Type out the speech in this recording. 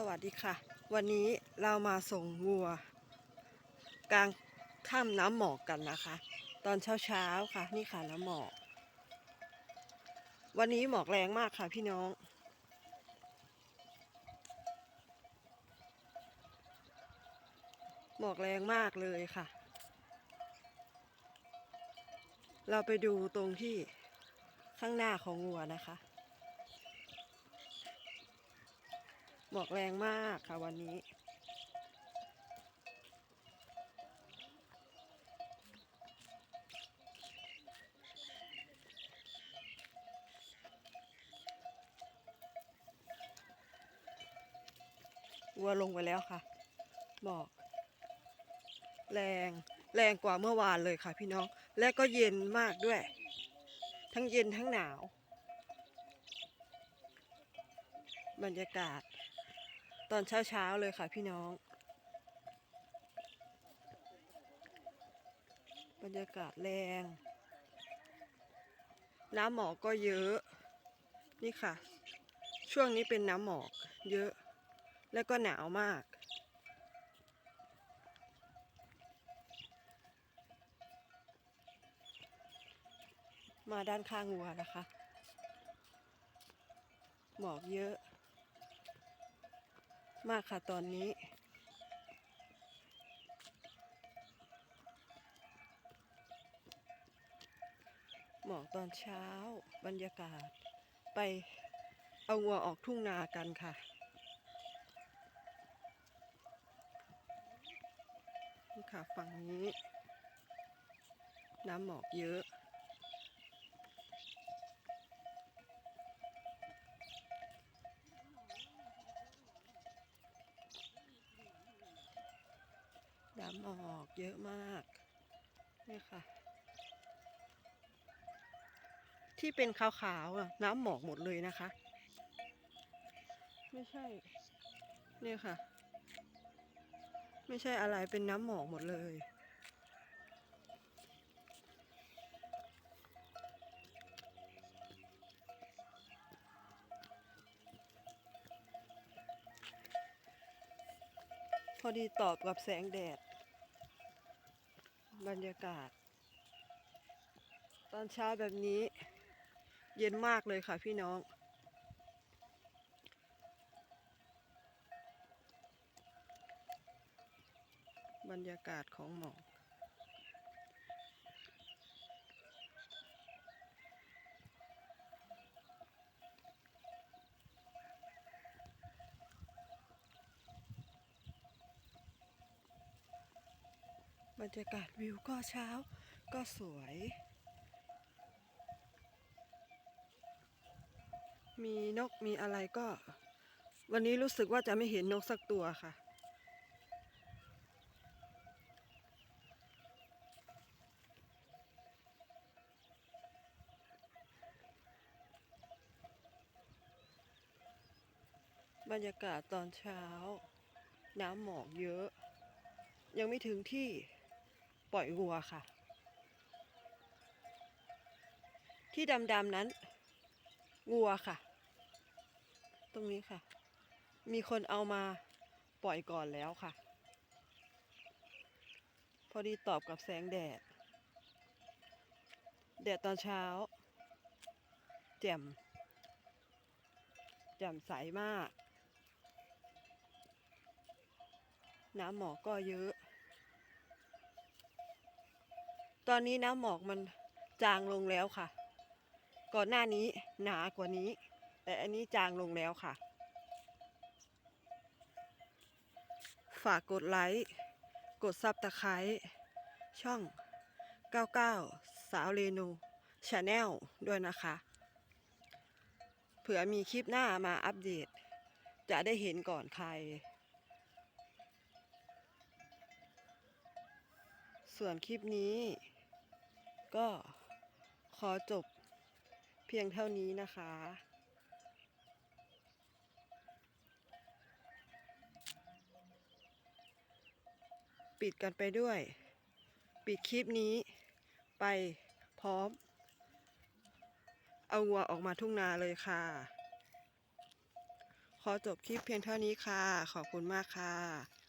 สวัสดีค่ะ วันนี้เรามาส่งงัว กลางถ้ำน้ำหมอกกันนะคะ ตอนเช้าๆค่ะ นี่ค่ะน้ำหมอก วันนี้หมอกแรงมากค่ะพี่น้อง หมอกแรงมากเลยค่ะ เราไปดูตรงที่ข้างหน้าของงัวนะคะ หมอกแรงมากค่ะวันนี้ วัวลงไปแล้วค่ะ หมอก แรง แรงกว่าเมื่อวานเลยค่ะพี่น้อง และก็เย็นมากด้วย ทั้งเย็นทั้งหนาวบรรยากาศ ตอนเช้าๆเลยค่ะพี่น้อง บรรยากาศแรง น้ำหมอกก็เยอะ นี่ค่ะ ช่วงนี้เป็นน้ำหมอกเยอะ แล้วก็หนาวมากมาด้านข้างวัวนะคะ หมอกเยอะ มากค่ะตอนนี้ หมอกตอนเช้าบรรยากาศ ไปเอาวัวออกทุ่งนากันค่ะนี่ค่ะฝั่งนี้ น้ำหมอกเยอะ หมอกเยอะมากนี่ค่ะ ที่เป็นขาวๆอะน้ำหมอกหมดเลยนะคะ ไม่ใช่ เนี่ยค่ะ ไม่ใช่อะไรเป็นน้ำหมอกหมดเลยพอดีตอบกับแสงแดด บรรยากาศ ตอนเช้าแบบนี้ เย็นมากเลยค่ะพี่น้อง บรรยากาศของหมอก บรรยากาศวิวก็เช้าก็สวย มีนกมีอะไรก็ วันนี้รู้สึกว่าจะไม่เห็นนกสักตัวค่ะ บรรยากาศตอนเช้า น้ำหมอกเยอะ ยังไม่ถึงที่ ปล่อยวัวค่ะ ที่ดำๆนั้นวัวค่ะ ตรงนี้ค่ะ มีคนเอามาปล่อยก่อนแล้วค่ะ พอดีตอบกับแสงแดด แดดตอนเช้า แจ่ม แจ่มใสมาก น้ำหมอกก็เยอะ ตอนนี้น้ำหมอกมันจางลงแล้วค่ะ ก่อนหน้านี้หนากว่านี้ แต่อันนี้จางลงแล้วค่ะ ฝากกดไลค์ กดซับตะไคร้ช่อง 99 สาวเรนูชาแนลด้วยนะคะ เผื่อมีคลิปหน้ามาอัปเดต จะได้เห็นก่อนใคร ส่วนคลิปนี้ ก็ขอจบเพียงเท่านี้นะคะ ปิดกันไปด้วย ปิดคลิปนี้ไปพร้อม เอาวัวออกมาทุ่งนาเลยค่ะขขอจบคลิปเพียงเท่านี้ค่ะ ขอบคุณมากค่ะ